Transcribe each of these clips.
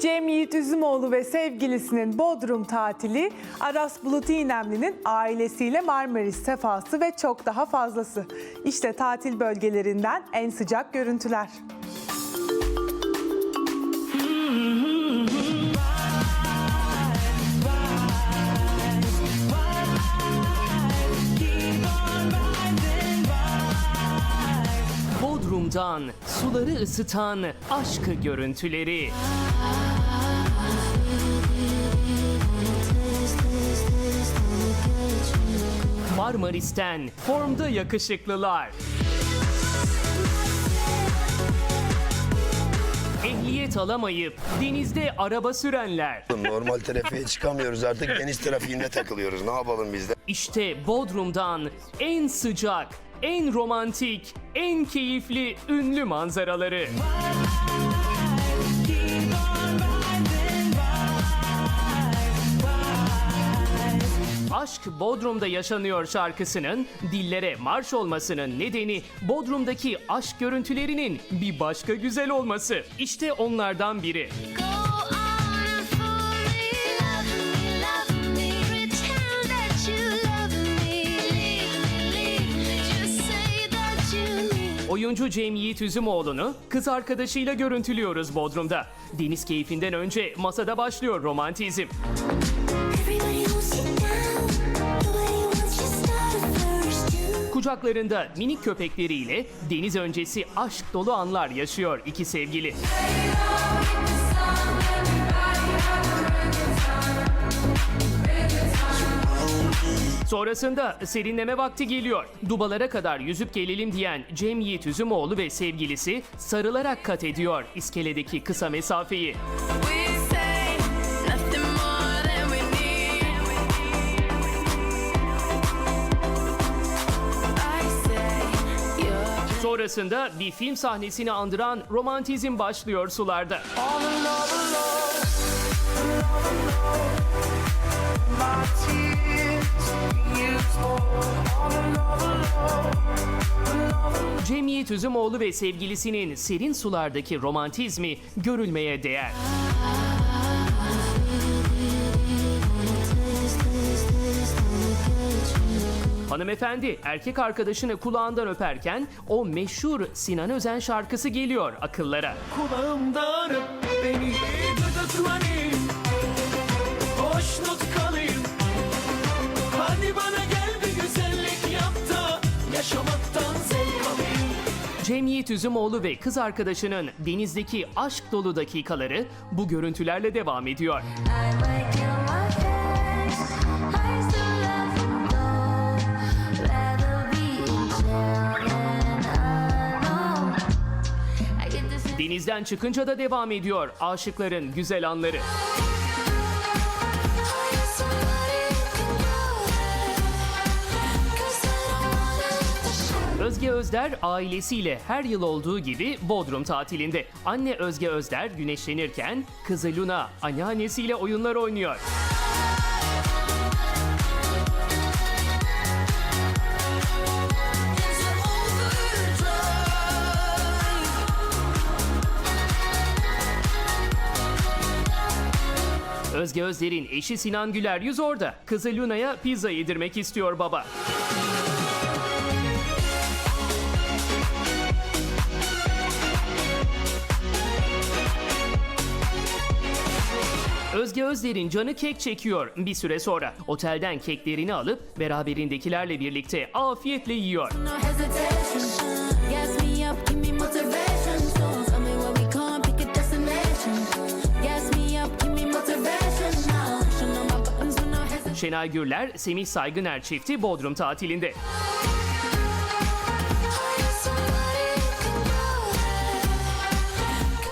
Cem Yiğit Üzümoğlu ve sevgilisinin Bodrum tatili, Aras Bulut İynemli'nin ailesiyle Marmaris sefası ve çok daha fazlası. İşte tatil bölgelerinden en sıcak görüntüler. Bodrum'dan suları ısıtan aşkı görüntüleri. Marmaris'ten formda yakışıklılar. Ehliyet alamayıp denizde araba sürenler. Normal trafiğe çıkamıyoruz artık deniz trafiğinde takılıyoruz. Ne yapalım biz de? İşte Bodrum'dan en sıcak, en romantik, en keyifli ünlü manzaraları. Aşk Bodrum'da yaşanıyor şarkısının dillere marş olmasının nedeni Bodrum'daki aşk görüntülerinin bir başka güzel olması. İşte onlardan biri. Go Oyuncu Cem Yiğit Üzümoğlu'nu kız arkadaşıyla görüntülüyoruz Bodrum'da. Deniz keyfinden önce masada başlıyor romantizm. Kucaklarında minik köpekleriyle deniz öncesi aşk dolu anlar yaşıyor iki sevgili. Sonrasında serinleme vakti geliyor. Dubalara kadar yüzüp gelelim diyen Cem Yiğit Üzümoğlu ve sevgilisi sarılarak kat ediyor iskeledeki kısa mesafeyi. Sonrasında bir film sahnesini andıran romantizm başlıyor sularda. Cem Yiğit ve sevgilisinin serin sulardaki romantizmi görülmeye değer. Hanımefendi erkek arkadaşını kulağından öperken o meşhur Sinan Özen şarkısı geliyor akıllara. Kulağımdan öp beni gıdıklanayım Hoşnut kalayım Cem Yiğit Üzümoğlu ve kız arkadaşının denizdeki aşk dolu dakikaları bu görüntülerle devam ediyor. Denizden çıkınca da devam ediyor aşıkların güzel anları. Özge Özder ailesiyle her yıl olduğu gibi Bodrum tatilinde. Anne Özge Özder güneşlenirken kızı Luna anneannesiyle oyunlar oynuyor. Özge Özder'in eşi Sinan Güler yüz orada. Kızı Luna'ya pizza yedirmek istiyor baba. Özge Özder'in canı kek çekiyor bir süre sonra. Otelden keklerini alıp beraberindekilerle birlikte afiyetle yiyor. No hesitation. Gas me up, give me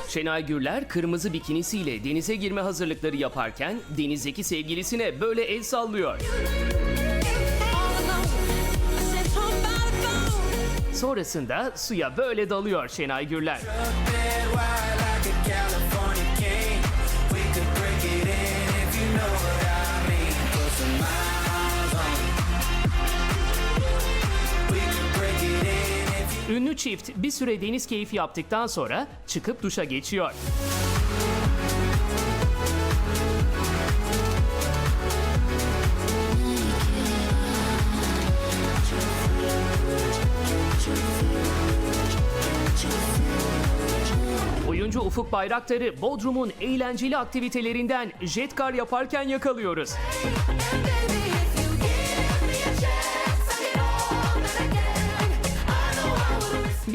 Şenay Gürler kırmızı bikinisiyle denize girme hazırlıkları yaparken denizdeki sevgilisine böyle el sallıyor. Sonrasında suya böyle dalıyor Şenay Gürler. Ünlü çift bir süre deniz keyfi yaptıktan sonra çıkıp duşa geçiyor. Oyuncu Ufuk Bayraktar'ı Bodrum'un eğlenceli aktivitelerinden jet kar yaparken yakalıyoruz.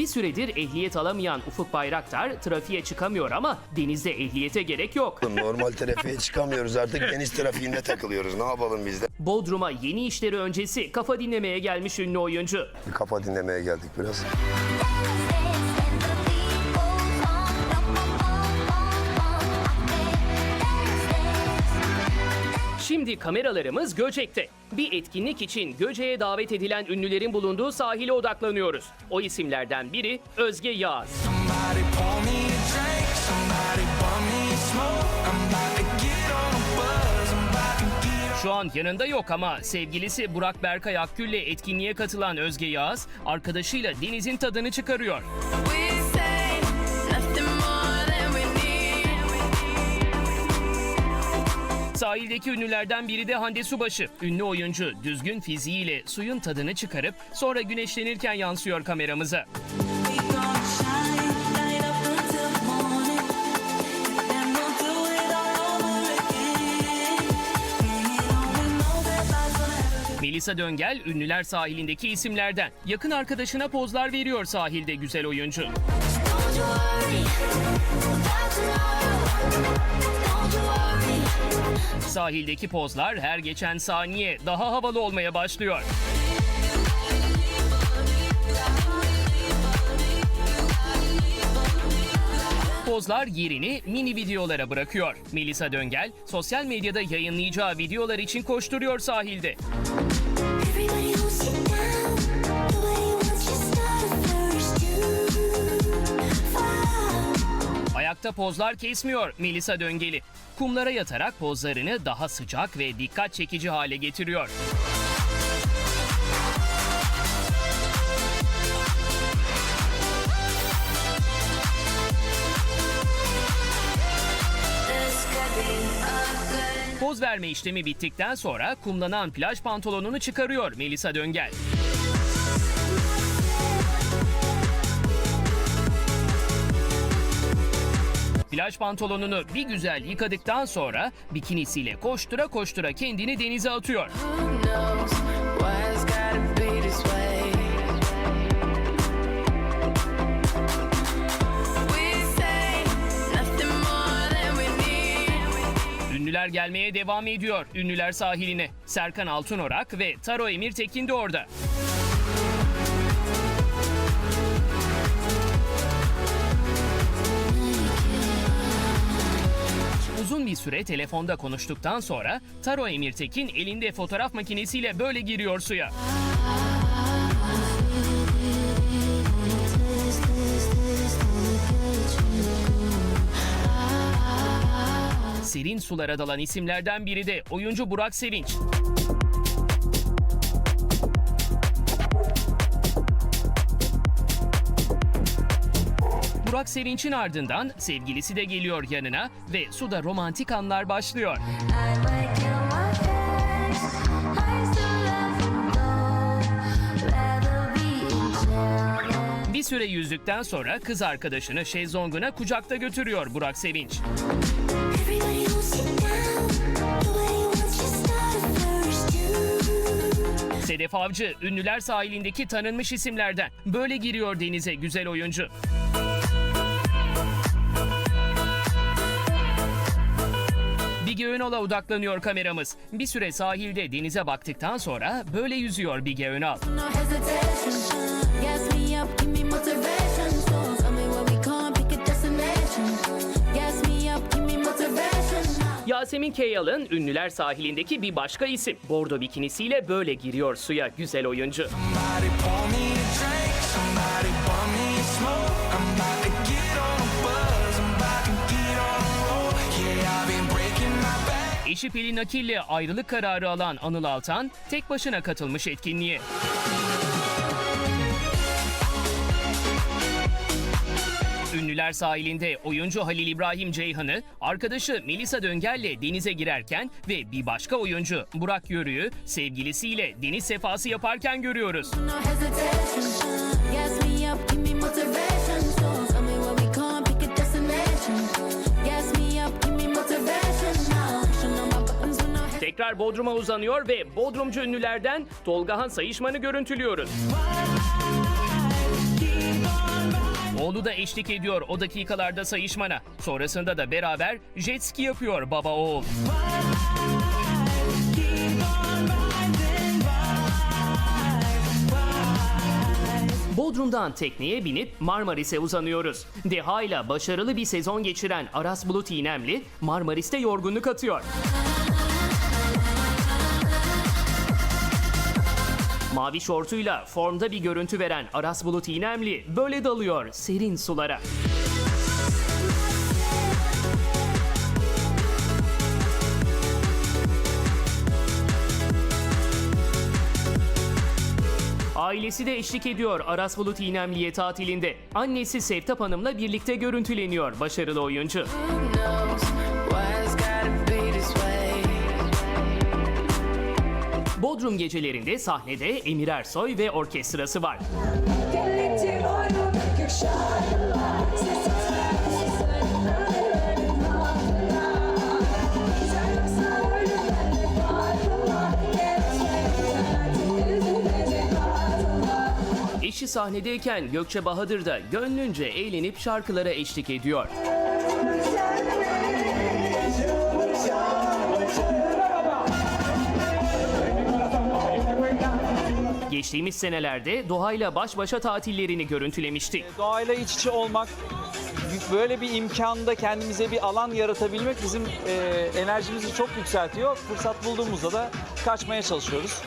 Bir süredir ehliyet alamayan Ufuk Bayraktar trafiğe çıkamıyor ama denizde ehliyete gerek yok. Normal trafiğe çıkamıyoruz artık deniz trafiğinde takılıyoruz. Ne yapalım biz de? Bodrum'a yeni işleri öncesi kafa dinlemeye gelmiş ünlü oyuncu. Bir kafa dinlemeye geldik biraz. Şimdi kameralarımız Göcek'te. Bir etkinlik için Göcek'e davet edilen ünlülerin bulunduğu sahile odaklanıyoruz. O isimlerden biri Özge Yağız. Şu an yanında yok ama sevgilisi Burak Berkay Akgül'le etkinliğe katılan Özge Yağız, arkadaşıyla denizin tadını çıkarıyor. Sahildeki ünlülerden biri de Hande Subaşı. Ünlü oyuncu düzgün fiziğiyle suyun tadını çıkarıp sonra güneşlenirken yansıyor kameramıza. Melisa Döngel ünlüler sahilindeki isimlerden. Yakın arkadaşına pozlar veriyor sahilde güzel oyuncu. Sahildeki pozlar her geçen saniye daha havalı olmaya başlıyor. Pozlar yerini mini videolara bırakıyor. Melisa Döngel sosyal medyada yayınlayacağı videolar için koşturuyor sahilde. Everybody Ayakta pozlar kesmiyor Melisa Döngeli. Kumlara yatarak pozlarını daha sıcak ve dikkat çekici hale getiriyor. Poz verme işlemi bittikten sonra kumlanan plaj pantolonunu çıkarıyor Melisa Döngel. Plaj pantolonunu bir güzel yıkadıktan sonra bikinisiyle koştura koştura kendini denize atıyor. Ünlüler gelmeye devam ediyor Ünlüler sahiline. Serkan Altınorak ve Taro Emirtekin de orada. Uzun bir süre telefonda konuştuktan sonra Taro Emirtekin elinde fotoğraf makinesiyle böyle giriyor suya. Serin sulara dalan isimlerden biri de oyuncu Burak Sevinç. Burak Sevinç'in ardından sevgilisi de geliyor yanına ve suda romantik anlar başlıyor. Bir süre yüzdükten sonra kız arkadaşını şezlonguna kucakta götürüyor Burak Sevinç. Sedef Avcı ünlüler sahilindeki tanınmış isimlerden. Böyle giriyor denize güzel oyuncu. Bige Önal'a odaklanıyor kameramız. Bir süre sahilde denize baktıktan sonra böyle yüzüyor Bige Önal. no hesitation. Gas me up, give me motivation. So tell me where we going, pick a destination. Gas me up, give me motivation. Yasemin Keyal'ın ünlüler sahilindeki bir başka isim. Bordo bikinisiyle böyle giriyor suya güzel oyuncu. Eşi Pelin Akil'le ayrılık kararı alan Anıl Altan tek başına katılmış etkinliğe. Ünlüler sahilinde oyuncu Halil İbrahim Ceyhan'ı, arkadaşı Melisa Döngel'le denize girerken ve bir başka oyuncu Burak Yörü'yü sevgilisiyle deniz sefası yaparken görüyoruz. No tekrar Bodrum'a uzanıyor ve Bodrumcu ünlülerden Tolgahan Sayışman'ı görüntülüyoruz. Oğlu da eşlik ediyor o dakikalarda sayışmana. Sonrasında da beraber jet ski yapıyor baba oğul. Bodrum'dan tekneye binip Marmaris'e uzanıyoruz. Deha ile başarılı bir sezon geçiren Aras Bulut İynemli Marmaris'te yorgunluk atıyor. Mavi şortuyla formda bir görüntü veren Aras Bulut İynemli böyle dalıyor serin sulara. Ailesi de eşlik ediyor Aras Bulut İynemli'ye tatilinde. Annesi Sevtap Hanım'la birlikte görüntüleniyor başarılı oyuncu. Who Bodrum gecelerinde sahnede Emir Ersoy ve orkestrası var. Eşi sahnedeyken Gökçe Bahadır da gönlünce eğlenip şarkılara eşlik ediyor. Geçtiğimiz senelerde doğayla baş başa tatillerini görüntülemişti. Doğayla iç içe olmak, böyle bir imkanda kendimize bir alan yaratabilmek bizim e, enerjimizi çok yükseltiyor. Fırsat bulduğumuzda da kaçmaya çalışıyoruz.